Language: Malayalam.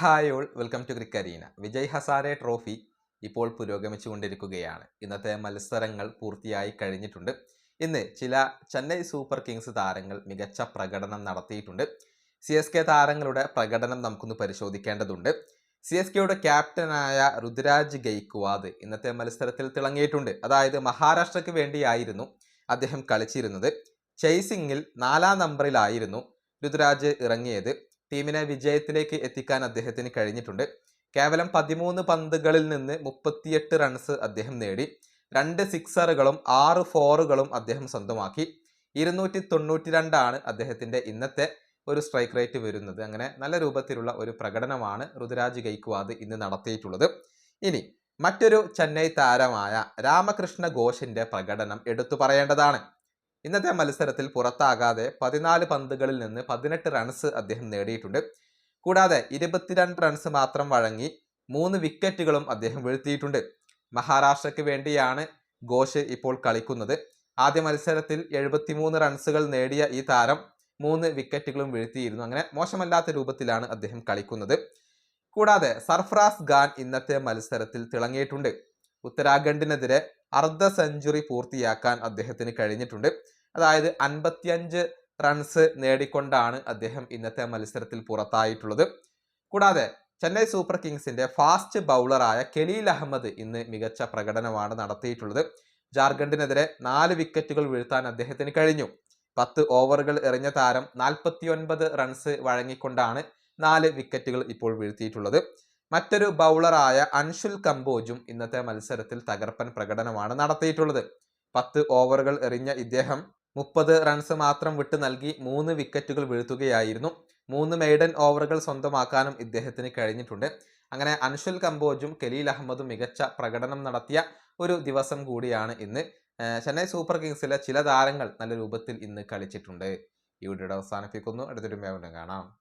Hi all welcome to Crickarena Vijay Hazare trophy ഇപ്പോൾ പുരോഗമിച്ചുകൊണ്ടിരിക്കുകയാണ്. ഇന്നത്തെ മത്സരങ്ങൾ പൂർത്തിയായി കഴിഞ്ഞിട്ടുണ്ട്. ഇന്ന് ചില ചെന്നൈ സൂപ്പർ കിങ്സ് താരങ്ങൾ മികച്ച പ്രകടനം നടത്തിയിട്ടുണ്ട്. സി എസ് കെ താരങ്ങളുടെ പ്രകടനം നമുക്കൊന്ന് പരിശോധിക്കേണ്ടതുണ്ട്. സി എസ് കെയുടെ ക്യാപ്റ്റനായ രുദ്രാജ് ഗെയ്ക്വാദ് ഇന്നത്തെ മത്സരത്തിൽ തിളങ്ങിയിട്ടുണ്ട്. അതായത് മഹാരാഷ്ട്രയ്ക്ക് വേണ്ടിയായിരുന്നു അദ്ദേഹം കളിച്ചിരുന്നത്. ചേസിംഗിൽ നാലാം നമ്പറിലായിരുന്നു രുദ്രാജ് ഇറങ്ങിയത്. ടീമിനെ വിജയത്തിലേക്ക് എത്തിക്കാൻ അദ്ദേഹത്തിന് കഴിഞ്ഞിട്ടുണ്ട്. കേവലം പതിമൂന്ന് പന്തുകളിൽ നിന്ന് മുപ്പത്തിയെട്ട് റൺസ് അദ്ദേഹം നേടി. രണ്ട് സിക്സറുകളും ആറ് ഫോറുകളും അദ്ദേഹം സ്വന്തമാക്കി. ഇരുന്നൂറ്റി തൊണ്ണൂറ്റി രണ്ടാണ് അദ്ദേഹത്തിന്റെ ഇന്നത്തെ ഒരു സ്ട്രൈക്ക് റേറ്റ് വരുന്നത്. അങ്ങനെ നല്ല രൂപത്തിലുള്ള ഒരു പ്രകടനമാണ് ഋതുരാജ് ഗൈക്വാദ് ഇന്ന് നടത്തിയിട്ടുള്ളത്. ഇനി മറ്റൊരു ചെന്നൈ താരമായ രാമകൃഷ്ണ ഘോഷിന്റെ പ്രകടനം എടുത്തു പറയേണ്ടതാണ്. ഇന്നത്തെ മത്സരത്തിൽ പുറത്താകാതെ പതിനാല് പന്തുകളിൽ നിന്ന് പതിനെട്ട് റൺസ് അദ്ദേഹം നേടിയിട്ടുണ്ട്. കൂടാതെ ഇരുപത്തിരണ്ട് റൺസ് മാത്രം വഴങ്ങി മൂന്ന് വിക്കറ്റുകളും അദ്ദേഹം വീഴ്ത്തിയിട്ടുണ്ട്. മഹാരാഷ്ട്രയ്ക്ക് വേണ്ടിയാണ് ഘോഷ് ഇപ്പോൾ കളിക്കുന്നത്. ആദ്യ മത്സരത്തിൽ എഴുപത്തിമൂന്ന് റൺസുകൾ നേടിയ ഈ താരം മൂന്ന് വിക്കറ്റുകളും വീഴ്ത്തിയിരുന്നു. അങ്ങനെ മോശമല്ലാത്ത രൂപത്തിലാണ് അദ്ദേഹം കളിക്കുന്നത്. കൂടാതെ സർഫറാസ് ഖാൻ ഇന്നത്തെ മത്സരത്തിൽ തിളങ്ങിയിട്ടുണ്ട്. ഉത്തരാഖണ്ഡിനെതിരെ അർദ്ധ സെഞ്ചുറി പൂർത്തിയാക്കാൻ അദ്ദേഹത്തിന് കഴിഞ്ഞിട്ടുണ്ട്. അതായത് അൻപത്തിയഞ്ച് റൺസ് നേടിക്കൊണ്ടാണ് അദ്ദേഹം ഇന്നത്തെ മത്സരത്തിൽ പുറത്തായിട്ടുള്ളത്. കൂടാതെ ചെന്നൈ സൂപ്പർ കിങ്സിന്റെ ഫാസ്റ്റ് ബൗളറായ കെലീൽ അഹമ്മദ് ഇന്ന് മികച്ച പ്രകടനമാണ് നടത്തിയിട്ടുള്ളത്. ജാർഖണ്ഡിനെതിരെ നാല് വിക്കറ്റുകൾ വീഴ്ത്താൻ അദ്ദേഹത്തിന് കഴിഞ്ഞു. പത്ത് ഓവറുകൾ എറിഞ്ഞ താരം നാൽപ്പത്തിയൊൻപത് റൺസ് വഴങ്ങിക്കൊണ്ടാണ് നാല് വിക്കറ്റുകൾ ഇപ്പോൾ വീഴ്ത്തിയിട്ടുള്ളത്. മറ്റൊരു ബൗളറായ അൻഷുൽ കമ്പോജും ഇന്നത്തെ മത്സരത്തിൽ തകർപ്പൻ പ്രകടനമാണ് നടത്തിയിട്ടുള്ളത്. പത്ത് ഓവറുകൾ എറിഞ്ഞ ഇദ്ദേഹം മുപ്പത് റൺസ് മാത്രം വിട്ടു നൽകി മൂന്ന് വിക്കറ്റുകൾ വീഴ്ത്തുകയായിരുന്നു. മൂന്ന് മെയ്ഡൻ ഓവറുകൾ സ്വന്തമാക്കാനും ഇദ്ദേഹത്തിന് കഴിഞ്ഞിട്ടുണ്ട്. അങ്ങനെ അൻഷുൽ കമ്പോജും കലീൽ അഹമ്മദും മികച്ച പ്രകടനം നടത്തിയ ഒരു ദിവസം കൂടിയാണ് ഇന്ന്. ചെന്നൈ സൂപ്പർ കിങ്സിലെ ചില താരങ്ങൾ നല്ല രൂപത്തിൽ ഇന്ന് കളിച്ചിട്ടുണ്ട്. ഈ വീഡിയോയുടെ അവസാനിപ്പിക്കുന്നു. അടുത്തൊരു കാണാം.